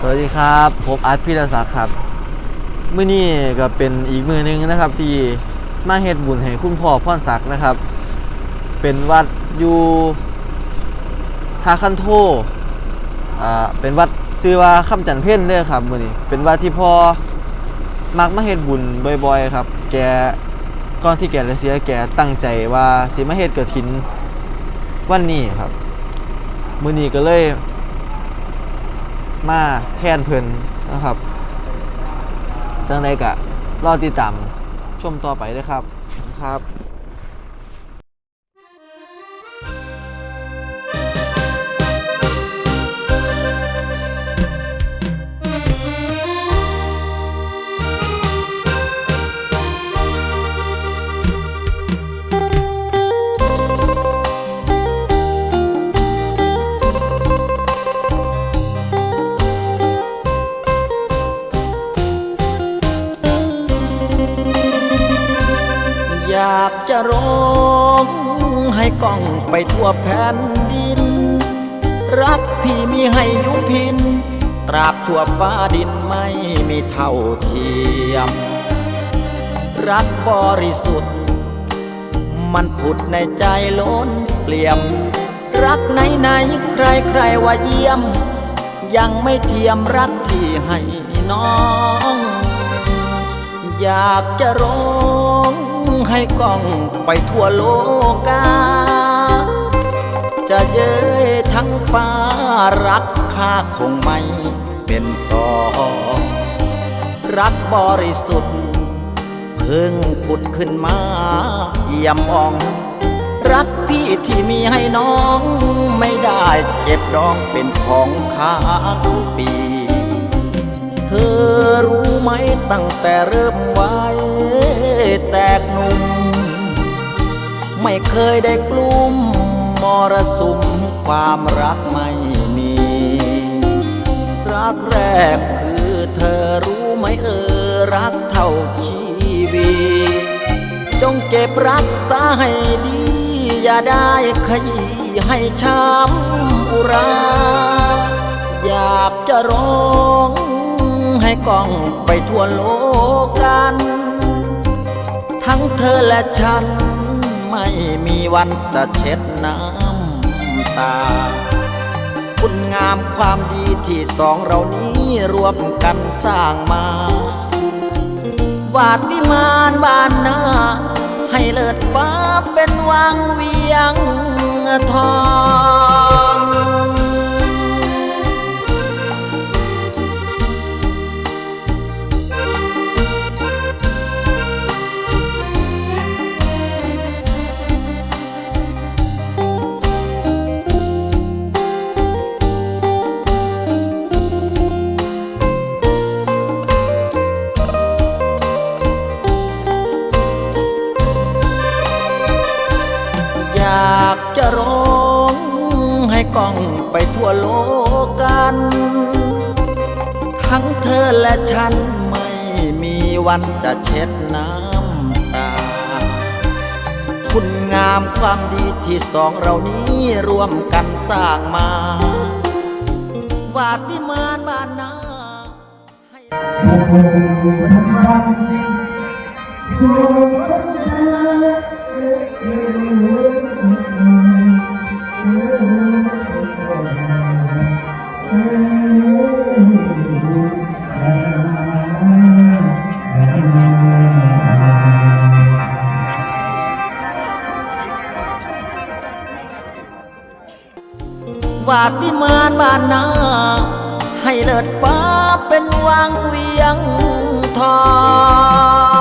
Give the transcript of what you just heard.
สวัสดีครับ ผมอาร์ตพิรศักดิ์ครับมื้อนี้ก็เป็นอีกมือหนึงนะครับ ที่มาเฮ็ดบุญให้คุณพ่อพรศักดิ์นะครับ เป็นวัดอยู่ทาคันโทอ่าเป็นวัดชื่อว่าคำจันเพ่นเด้อครับมื้อนี้เป็นวัดที่พ่อมักมาเฮ็ดบุญบ่อยๆ ครับ แกก่อนที่แกจะเสียแกตั้งใจว่าสิมาเฮ็ดกฐินวันนี้ครับ มื้อนี้ก็เลย มาแทนเพิ่นนะครับจังใดกะรอติดตามชมต่อไปเลยครับครับากจะร้องให้กล้องไปทั่วแผ่นดิน รักพี่มีให้ยุพิน ตราบทั่วฟ้าดินไม่มีเท่าเทียม รักบริสุทธิ์ มันผุดในใจล้นเปลี่ยม รักไหนไหนใครใครว่าเยี่ยม ยังไม่เทียมรักที่ให้น้อง อยากจะร้อง ให้กล้องไปทั่วโลกา จะเย้ยทั้งฟ้ารักข้าคงไม่เป็นสองรักบริสุทธิ์เพิ่งผุดขึ้นมาเยี่ยมอ่อง รักพี่ที่มีให้น้องไม่ได้เก็บดองเป็นของค้างปี เธอรู้ไหมตั้งแต่เริ่มไว้ แตกหนุ่ม ไม่เคยได้กลุ่มมรสุมความรักไม่มี รักแรกคือเธอรู้ไหมเออรักเท่าชีวีจงเก็บรักษาให้ดี อย่าได้ขยี้ให้ช้ำอุรา อยากจะร้องให้กล้องไปทั่วโลกกัน ทั้งเธอและฉัน ไม่มีวันจะเช็ดน้ำตา คุณงามความดีที่สองเรานี้รวมกันสร้างมา วาดวิมานบานหน้า ให้เลิศฟ้าเป็นวังเวียงทอง กล้องไปทั่วโลกกัน ทั้งเธอและฉันไม่มีวันจะเช็ดน้ำตา คุณงามความดีที่สองเรานี้รวมกันสร้างมา วาดวิมานบ้านนาให้วา วาดพิมานบ้านนา ให้เลิศฟ้าเป็นวังเวียงทอง